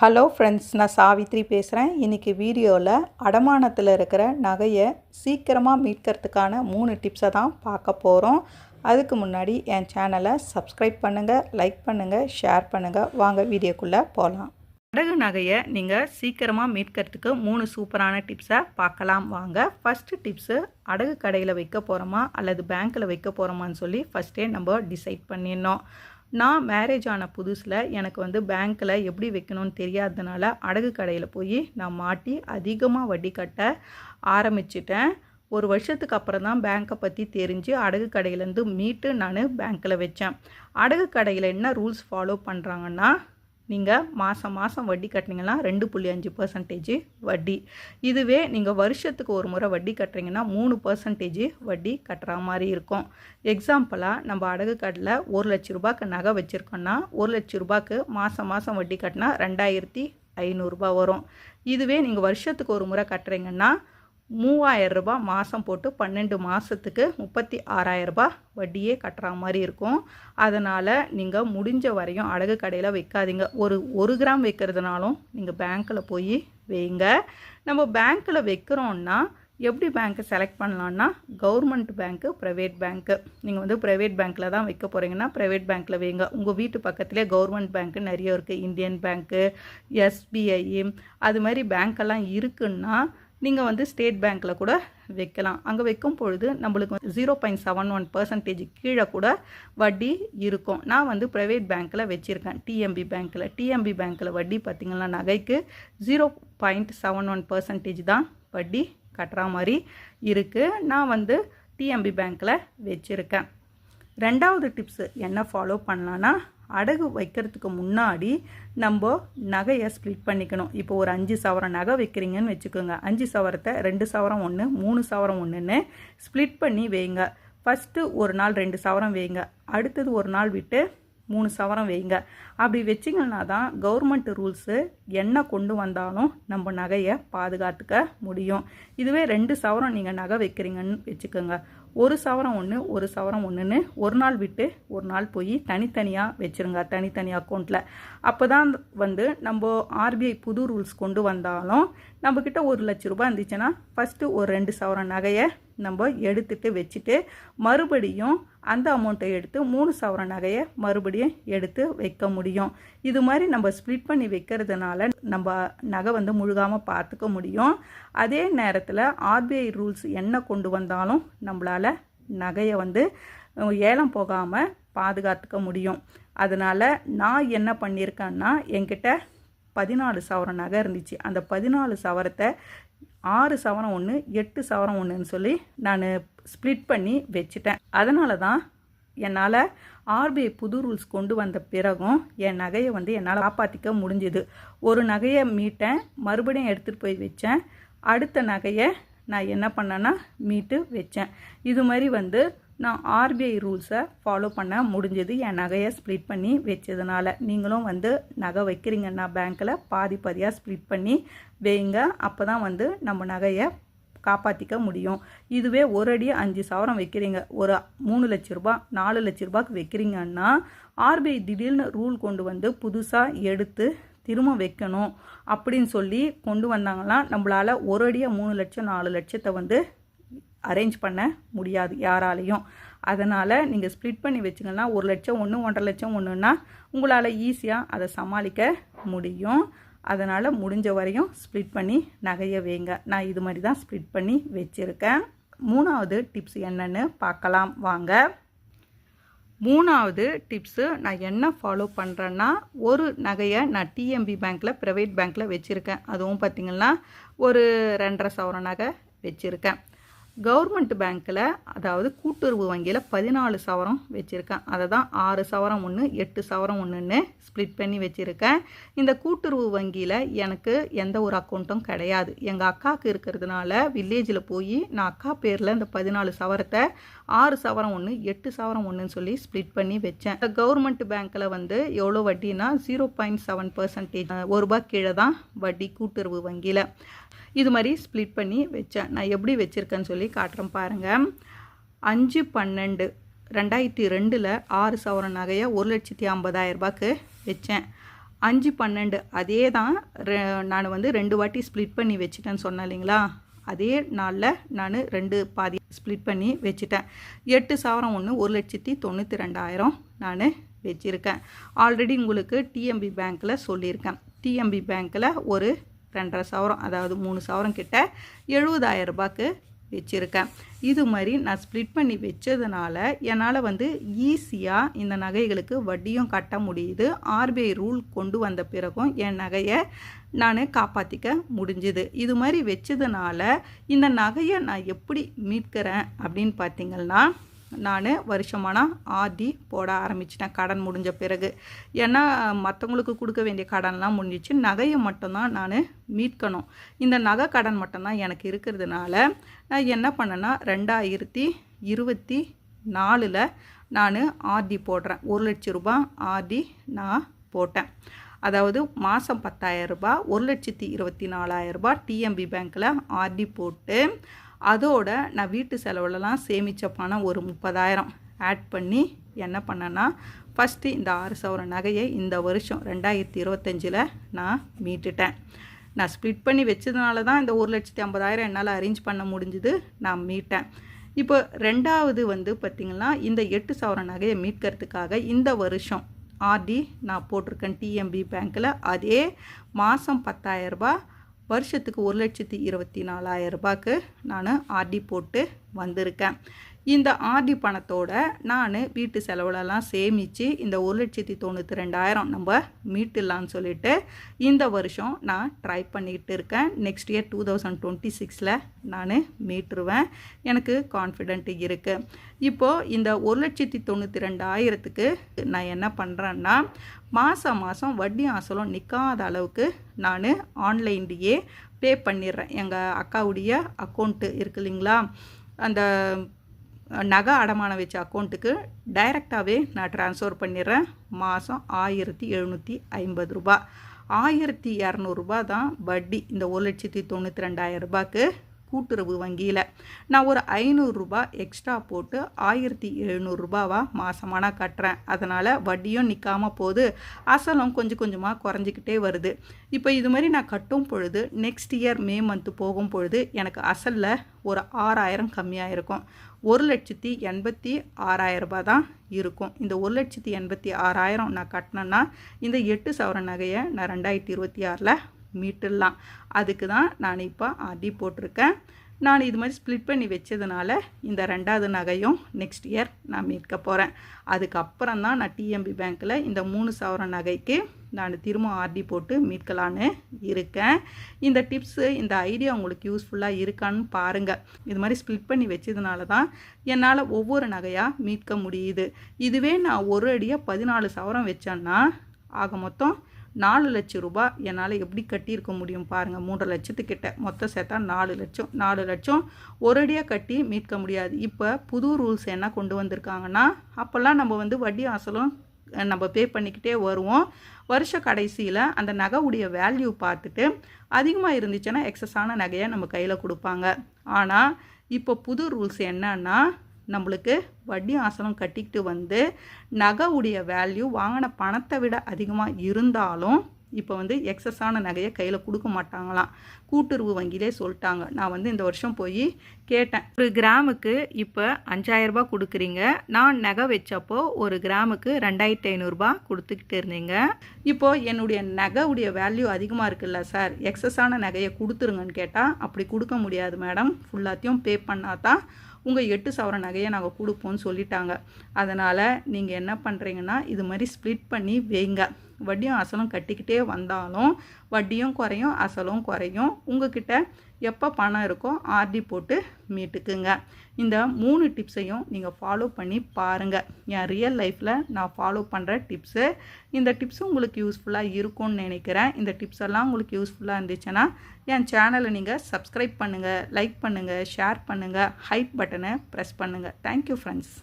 Hello friends நான் சாவித்ரி பேசுகிறேன் இன்றைக்கி வீடியோவில் அடமானத்தில் இருக்கிற நகையை சீக்கிரமாக மீட்கிறதுக்கான மூணு டிப்ஸை தான் பார்க்க போகிறோம் அதுக்கு முன்னாடி என் சேனலை சப்ஸ்கிரைப் பண்ணுங்கள் லைக் பண்ணுங்கள் ஷேர் பண்ணுங்கள் வாங்க வீடியோக்குள்ளே போகலாம் அடகு நகையை நீங்கள் சீக்கிரமாக மீட்கிறதுக்கு மூணு சூப்பரான டிப்ஸை பார்க்கலாம். வாங்க ஃபஸ்ட்டு டிப்ஸு அடகு கடையில் வைக்க போகிறோமா அல்லது பேங்க்கில் வைக்க போகிறோமான்னு சொல்லி ஃபஸ்ட்டே நம்ம டிசைட் பண்ணிடணும். நான் மேரேஜ் ஆன புதுசில் எனக்கு வந்து பேங்க்கில் எப்படி வைக்கணும்னு தெரியாததுனால அடகு கடையில் போய் நான் மாட்டி அதிகமாக வட்டி கட்ட ஆரம்பிச்சிட்டேன். ஒரு வருஷத்துக்கு அப்புறம் தான் பேங்க்கை பற்றி தெரிஞ்சு அடகு கடையிலேருந்து மீட்டு நான் பேங்க்கில் வச்சேன். அடகு கடையில் என்ன ரூல்ஸ் ஃபாலோ பண்ணுறாங்கன்னா நீங்கள் மாதம் மாதம் வட்டி கட்டினீங்கன்னா ரெண்டு புள்ளி அஞ்சு பர்சன்டேஜ் வட்டி. இதுவே நீங்கள் வருஷத்துக்கு ஒரு முறை வட்டி கட்டுறீங்கன்னா மூணு பர்சன்டேஜ் வட்டி கட்டுற மாதிரி இருக்கும். எக்ஸாம்பிளாக நம்ம அடகு கடையில் ஒரு லட்ச ரூபாய்க்கு நகை வச்சுருக்கோன்னா ஒரு லட்ச ரூபாய்க்கு மாதம் மாதம் வட்டி கட்டினா ரெண்டாயிரத்தி ஐநூறுரூபா வரும். இதுவே நீங்கள் வருஷத்துக்கு ஒரு முறை கட்டுறீங்கன்னா மூவாயிரரூபா மாதம் போட்டு பன்னெண்டு மாதத்துக்கு முப்பத்தி ஆறாயிரரூபா வட்டியே கட்டுற மாதிரி இருக்கும். அதனால் நீங்கள் முடிஞ்ச வரையும் அடகு கடையில் வைக்காதீங்க. ஒரு ஒரு கிராம் வைக்கிறதுனாலும் நீங்கள் பேங்க்கில் போய் வைங்க. நம்ம பேங்க்கில் வைக்கிறோன்னா எப்படி பேங்க்கை செலக்ட் பண்ணலான்னா கவர்மெண்ட் பேங்க்கு ப்ரைவேட் பேங்க்கு நீங்கள் வந்து ப்ரைவேட் பேங்க்கில் தான் வைக்க போகிறீங்கன்னா ப்ரைவேட் பேங்க்கில் வைங்க. உங்கள் வீட்டு பக்கத்துலேயே கவர்மெண்ட் பேங்க்கு நிறைய இருக்குது இந்தியன் பேங்க்கு எஸ்பிஐ அது மாதிரி பேங்க்கெல்லாம் இருக்குன்னா நீங்கள் வந்து ஸ்டேட் பேங்க்கில் கூட வைக்கலாம். அங்கே வைக்கும் பொழுது நம்மளுக்கு zero point seven one percentage கீழே கூட வட்டி இருக்கும். நான் வந்து ப்ரைவேட் பேங்க்கில் வச்சுருக்கேன். டிஎம்பி பேங்க்கில் டிஎம்பி பேங்க்கில் வட்டி பார்த்திங்கன்னா நகைக்கு zero point seven one percentage தான் வட்டி கட்டுற மாதிரி இருக்குது நான் வந்து டிஎம்பி பேங்க்கில் வச்சுருக்கேன். ரெண்டாவது டிப்ஸு என்ன ஃபாலோ பண்ணலான்னா அடகு வைக்கிறதுக்கு முன்னாடி நம்ம நகையை ஸ்ப்ளிட் பண்ணிக்கணும். இப்போ ஒரு அஞ்சு சவரம் நகை வைக்கிறீங்கன்னு வச்சுக்கோங்க. அஞ்சு சவரத்தை ரெண்டு சவரம் ஒன்று மூணு சவரம் ஒன்றுன்னு ஸ்ப்ளிட் பண்ணி வைங்க. ஃபஸ்ட்டு ஒரு நாள் ரெண்டு சவரம் வைங்க. அடுத்தது ஒரு நாள் விட்டு மூணு சவரம் வைங்க. அப்படி வச்சிங்கன்னா தான் கவர்மெண்ட் ரூல்ஸு என்ன கொண்டு வந்தாலும் நம்ம நகையை பாதுகாத்துக்க முடியும். இதுவே ரெண்டு சவரம் நீங்கள் நகை வைக்கிறீங்கன்னு வச்சுக்கோங்க. ஒரு சவரம் ஒன்று ஒரு சவரம் ஒன்றுன்னு ஒரு நாள் விட்டு ஒரு நாள் போய் தனித்தனியாக வச்சுருங்க தனித்தனி அக்கௌண்ட்டில் அப்போ தான் வந்து நம்ம ஆர்பிஐ புது ரூல்ஸ் கொண்டு வந்தாலும் நம்மக்கிட்ட ஒரு லட்ச ரூபாய் இருந்துச்சுன்னா ஃபஸ்ட்டு ஒரு ரெண்டு சவரம் நகையை நம்ம எடுத்துட்டு வச்சுட்டு மறுபடியும் அந்த அமௌண்ட்டை எடுத்து மூணு சவர நகையை மறுபடியும் எடுத்து வைக்க முடியும். இது மாதிரி நம்ம ஸ்ப்ளிட் பண்ணி வைக்கிறதுனால நம்ம நகை வந்து முழுகாமல் பார்த்துக்க முடியும். அதே நேரத்தில் ஆர்பிஐ ரூல்ஸ் என்ன கொண்டு வந்தாலும் நம்மளால் நகையை வந்து ஏலம் போகாமல் பாதுகாத்துக்க முடியும். அதனால் நான் என்ன பண்ணியிருக்கேன்னா என்கிட்ட பதினாலு சவரம் நகை இருந்துச்சு. அந்த பதினாலு சவரத்தை ஆறு சவரம் ஒன்று எட்டு சவரம் ஒன்றுன்னு சொல்லி நான் ஸ்ப்ளிட் பண்ணி வச்சுட்டேன். அதனால தான் என்னால் ஆர்பிஐ புது ரூல்ஸ் கொண்டு வந்த பிறகும் என் நகையை வந்து என்னால் காப்பாற்றிக்க முடிஞ்சுது. ஒரு நகையை மீட்டேன் மறுபடியும் எடுத்துகிட்டு போய் வச்சேன். அடுத்த நகையை நான் என்ன பண்ணேன்னா மீட்டு வச்சேன். இது மாதிரி வந்து நான் ஆர்பிஐ ரூல்ஸை ஃபாலோ பண்ண முடிஞ்சது. என் நகையை ஸ்ப்ளிட் பண்ணி வச்சதுனால. நீங்களும் வந்து நகை வைக்கிறீங்கன்னா பேங்க்கில் பாதி பாதியாக ஸ்ப்ளிட் பண்ணி வைங்க. அப்போ தான் வந்து நம்ம நகையை காப்பாற்றிக்க முடியும். இதுவே ஒரு அடி அஞ்சு சவரம் வைக்கிறீங்க. ஒரு மூணு லட்ச ரூபா நாலு லட்ச ரூபாய்க்கு வைக்கிறீங்கன்னா ஆர்பிஐ திடீர்னு ரூல் கொண்டு வந்து புதுசாக எடுத்து திரும்ப வைக்கணும். அப்படின்னு சொல்லி கொண்டு வந்தாங்கன்னா நம்மளால் ஒரு அடியாக மூணு லட்சம் நாலு லட்சத்தை வந்து அரேஞ்ச் பண்ண முடியாது யாராலையும். அதனால் நீங்கள் ஸ்ப்ளிட் பண்ணி வச்சிங்கன்னா ஒரு லட்சம் ஒன்று ஒன்றரை லட்சம் ஒன்றுன்னா உங்களால் ஈஸியாக அதை சமாளிக்க முடியும். அதனால் முடிஞ்ச வரையும் ஸ்ப்ளிட் பண்ணி நகையை வைங்க. நான் இது மாதிரி தான் ஸ்ப்ளிட் பண்ணி வச்சுருக்கேன். மூணாவது டிப்ஸ் என்னென்னு பார்க்கலாம். வாங்க. மூணாவது டிப்ஸு நான் என்ன ஃபாலோ பண்ணுறேன்னா ஒரு நகையை நான் டிஎம்பி பேங்க்கில் ப்ரைவேட் பேங்க்கில் வச்சுருக்கேன். அதுவும் பார்த்திங்கன்னா ஒரு ரெண்டரை சவரம் நகை வச்சுருக்கேன். கவர்மெண்ட் பேங்க்கில் அதாவது கூட்டுறவு வங்கியில் பதினாலு சவரம் வச்சுருக்கேன். அதை தான் ஆறு சவரம் ஒன்று எட்டு சவரம் ஒன்றுன்னு ஸ்ப்ளிட் பண்ணி வச்சுருக்கேன். இந்த கூட்டுறவு வங்கியில் எனக்கு எந்த ஒரு அக்கௌண்ட்டும் கிடையாது. எங்கள் அக்காவுக்கு இருக்கிறதுனால வில்லேஜில் போய் நான் அக்கா பேரில் இந்த பதினாலு சவரத்தை ஆறு சவரம் ஒன்று எட்டு சவரம் ஒன்றுன்னு சொல்லி ஸ்ப்ளிட் பண்ணி வச்சேன். கவர்மெண்ட் பேங்க்கில் வந்து எவ்வளோ வட்டினா ஜீரோ பாயிண்ட் செவன் பர்சன்டேஜ் ஒரு ரூபா கீழே தான் வட்டி கூட்டுறவு வங்கியில். இது மாதிரி ஸ்ப்ளிட் பண்ணி வச்சேன். நான் எப்படி வச்சுருக்கேன்னு சொல்லி காட்டுறேன் பாருங்கள் அஞ்சு பன்னெண்டு ரெண்டாயிரத்தி ரெண்டில் ஆறு சவர நகையை ஒரு லட்சத்தி ஐம்பதாயிரரூபாக்கு வச்சேன். அஞ்சு பன்னெண்டு அதே தான் நான் வந்து ரெண்டு வாட்டி ஸ்ப்ளிட் பண்ணி வச்சுட்டேன்னு சொன்னேன் இல்லைங்களா? அதே நாளில் நான் ரெண்டு பாதி ஸ்ப்ளிட் பண்ணி வச்சுட்டேன். எட்டு சவரம் ஒன்று ஒரு லட்சத்தி தொண்ணூற்றி ரெண்டாயிரம் நான் வச்சுருக்கேன். ஆல்ரெடி உங்களுக்கு டிஎம்பி பேங்க்கில் சொல்லியிருக்கேன். டிஎம்பி பேங்க்கில் ஒரு ரெண்டரை சவரம் அதாவது மூணு சவரம் கிட்ட எழுபதாயிரம் ரூபாய்க்கு வச்சுருக்கேன். இது மாதிரி நான் ஸ்ப்ளிட் பண்ணி வச்சதுனால என்னால் வந்து ஈஸியாக இந்த நகைகளுக்கு வட்டியும் கட்ட முடியுது. ஆர்பிஐ ரூல் கொண்டு வந்த பிறகும் என் நகையை நான் காப்பாற்றிக்க முடிஞ்சுது. இது மாதிரி வச்சதுனால இந்த நகையை நான் எப்படி மீட்கிறேன் அப்படின்னு பார்த்தீங்கன்னா நான் வருஷமான ஆர்டி போட ஆரம்பிச்சிட்டேன். கடன் முடிஞ்ச பிறகு. ஏன்னா மற்றவங்களுக்கு கொடுக்க வேண்டிய கடன்லாம் முடிஞ்சிச்சு. நகையை மட்டும்தான் நான் மீட்கணும். இந்த நகை கடன் மட்டும்தான் எனக்கு இருக்கிறதுனால நான் என்ன பண்ணேன்னா ரெண்டாயிரத்தி இருபத்தி நாலில் நான் ஆர்டி போடுறேன். ஒரு லட்ச ரூபா ஆர்டி நான் போட்டேன். அதாவது மாதம் பத்தாயிரரூபா ஒரு லட்சத்தி இருபத்தி நாலாயிரரூபா டிஎம்பி பேங்க்கில் ஆர்டி போட்டு அதோட நான் வீட்டு செலவுலலாம் சேமித்த பணம் ஒரு முப்பதாயிரம். ஆட் பண்ணி என்ன பண்ணேன்னா ஃபஸ்ட்டு இந்த ஆறு சவர நகையை இந்த வருஷம் ரெண்டாயிரத்தி இருபத்தஞ்சில் நான் மீட்டுட்டேன். நான் ஸ்ப்ளிட் பண்ணி வச்சதுனால தான் இந்த ஒரு லட்சத்தி ஐம்பதாயிரம் என்னால் அரேஞ்ச் பண்ண முடிஞ்சுது நான் மீட்டேன். இப்போ ரெண்டாவது வந்து பார்த்திங்கன்னா இந்த எட்டு சவர நகையை மீட்கிறதுக்காக இந்த வருஷம் ஆர்டி நான் போட்டிருக்கேன் டிஎம்பி பேங்க்கில் அதே மாதம் பத்தாயிரரூபா வருஷத்துக்கு ஒரு லட்சத்தி இருபத்தி நாலாயிரம் ரூபாய்க்கு நான் ஆர்டி போட்டு வந்திருக்கேன். இந்த ஆர்டி பணத்தோட நான் வீட்டு செலவுலலாம் சேமித்து இந்த ஒரு லட்சத்தி தொண்ணூற்றி ரெண்டாயிரம் நம்ம மீட்டுடலான்னு சொல்லிட்டு இந்த வருஷம் நான் ட்ரை பண்ணிக்கிட்டு இருக்கேன். Next year two thousand twenty சிக்ஸில் நான் மீட்டுருவேன். எனக்கு கான்ஃபிடென்ட் இருக்குது இப்போது இந்த ஒரு லட்சத்தி தொண்ணூற்றி ரெண்டாயிரத்துக்கு நான் என்ன பண்ணுறேன்னா மாதம் மாதம் வட்டி அசலும் நிற்காத அளவுக்கு நான் ஆன்லைன்லேயே பே பண்ணிடுறேன். எங்கள் அக்காவுடைய அக்கௌண்ட்டு இருக்கு இல்லைங்களா? அந்த நகை அடமானம் வச்ச அக்கௌண்ட்டுக்கு டைரெக்டாகவே நான் ட்ரான்ஸ்ஃபர் பண்ணிடுறேன். மாதம் ஆயிரத்தி எழுநூற்றி ஐம்பது ரூபா ஆயிரத்தி இரநூறுபா தான் வட்டி. இந்த ஒரு லட்சத்தி தொண்ணூற்றி ரெண்டாயிரம் ரூபாய்க்கு கூட்டுறவு வங்கியில். நான் ஒரு ஐநூறுரூபா எக்ஸ்ட்ரா போட்டு ஆயிரத்தி எழுநூறுபாவாக மாதமான கட்டுறேன். அதனால் வட்டியும் நிற்காமல் போகுது அசலும் கொஞ்சம் கொஞ்சமாக குறைஞ்சிக்கிட்டே வருது. இப்போ இது மாதிரி நான் கட்டும் பொழுது நெக்ஸ்ட் இயர் மே மந்த்து போகும் பொழுது எனக்கு அசலில் ஒரு ஆறாயிரம் கம்மியாக இருக்கும் ஒரு லட்சத்தி எண்பத்தி ஆறாயிரம் தான் இருக்கும். இந்த ஒரு லட்சத்தி எண்பத்தி ஆறாயிரம் நான் கட்டினேன்னா இந்த எட்டு சவர நகையை நான் ரெண்டாயிரத்தி இருபத்தி ஆறில் மீட்டுடலாம் அதுக்கு தான் நான் இப்போ ஆர்டி போட்டிருக்கேன். நான் இது மாதிரி ஸ்ப்ளிட் பண்ணி வச்சதுனால இந்த ரெண்டாவது நகையும் நெக்ஸ்ட் இயர் நான் மீட்க போகிறேன் அதுக்கப்புறம் தான் நான் டிஎம்பி பேங்க்கில் இந்த மூணு சவரம் நகைக்கு நான் திரும்ப ஆர்டி போட்டு மீட்கலான்னு இருக்கேன். இந்த டிப்ஸு இந்த ஐடியா உங்களுக்கு யூஸ்ஃபுல்லாக இருக்கான்னு பாருங்கள் இது மாதிரி ஸ்ப்ளிட் பண்ணி வச்சதுனால தான் என்னால் ஒவ்வொரு நகையாக மீட்க முடியுது. இதுவே நான் ஒரு அடியாக பதினாலு சவரம் வச்சேன்னா ஆக மொத்தம் நாலு லட்சம் ரூபாய் என்னால் எப்படி கட்டியிருக்க முடியும் பாருங்கள் மூன்றரை லட்சத்துக்கிட்ட. மொத்தம் சேர்த்தா நாலு லட்சம். நாலு லட்சம் ஒரடியாக கட்டி மீட்க முடியாது. இப்போ புது ரூல்ஸ் என்ன கொண்டு வந்திருக்காங்கன்னா அப்போல்லாம் நம்ம வந்து வட்டி அசலும் நம்ம பே பண்ணிக்கிட்டே வருவோம். வருஷ கடைசியில் அந்த நகைவுடைய வேல்யூ பார்த்துட்டு அதிகமாக இருந்துச்சுன்னா எக்ஸஸான நகையை நம்ம கையில் கொடுப்பாங்க. ஆனால் இப்போ புது ரூல்ஸ் என்னன்னா நம்மளுக்கு வட்டி ஆசனம் கட்டிக்கிட்டு வந்து நகைவுடைய வேல்யூ வாங்கின பணத்தை விட அதிகமாக இருந்தாலும் இப்போ வந்து எக்ஸஸான நகையை கையில் கொடுக்க மாட்டாங்களாம். கூட்டுறவு வங்கியிலே சொல்லிட்டாங்க. நான் வந்து இந்த வருஷம் போய் கேட்டேன். ஒரு கிராமுக்கு இப்போ அஞ்சாயிரரூபா கொடுக்குறீங்க. நான் நகை வச்சப்போ ஒரு கிராமுக்கு ரெண்டாயிரத்தி ஐநூறுரூபா கொடுத்துக்கிட்டு இருந்தீங்க. இப்போது என்னுடைய நகைவுடைய வேல்யூ அதிகமாக இருக்குல்ல சார் எக்ஸஸான நகையை கொடுத்துருங்கன்னு கேட்டால் அப்படி கொடுக்க முடியாது மேடம் ஃபுல்லாத்தையும் பே பண்ணால் தான் உங்கள் எட்டு சவர நகையை நாங்கள் கொடுப்போம்னு சொல்லிட்டாங்க. அதனால் நீங்கள் என்ன பண்ணுறீங்கன்னா இது மாதிரி ஸ்ப்ளிட் பண்ணி வைங்க. வட்டியும் அசலும் கட்டிக்கிட்டே வந்தாலும் வட்டியும் குறையும் அசலும் குறையும். உங்ககிட்ட எப்போ பணம் இருக்கோ ஆர்டி போட்டு மீட்டுக்குங்க. இந்த மூணு டிப்ஸையும் நீங்கள் ஃபாலோ பண்ணி பாருங்கள் என் ரியல் லைஃப்பில் நான் ஃபாலோ பண்ணுற டிப்ஸு இந்த டிப்ஸும் உங்களுக்கு யூஸ்ஃபுல்லாக இருக்கும்னு நினைக்கிறேன். இந்த டிப்ஸ் எல்லாம் உங்களுக்கு யூஸ்ஃபுல்லாக இருந்துச்சுன்னா என் சேனலை நீங்கள் சப்ஸ்கிரைப் பண்ணுங்கள் லைக் பண்ணுங்கள் ஷேர் பண்ணுங்கள் ஹைட் பட்டனை ப்ரெஸ் பண்ணுங்கள் தேங்க்யூ ஃப்ரெண்ட்ஸ்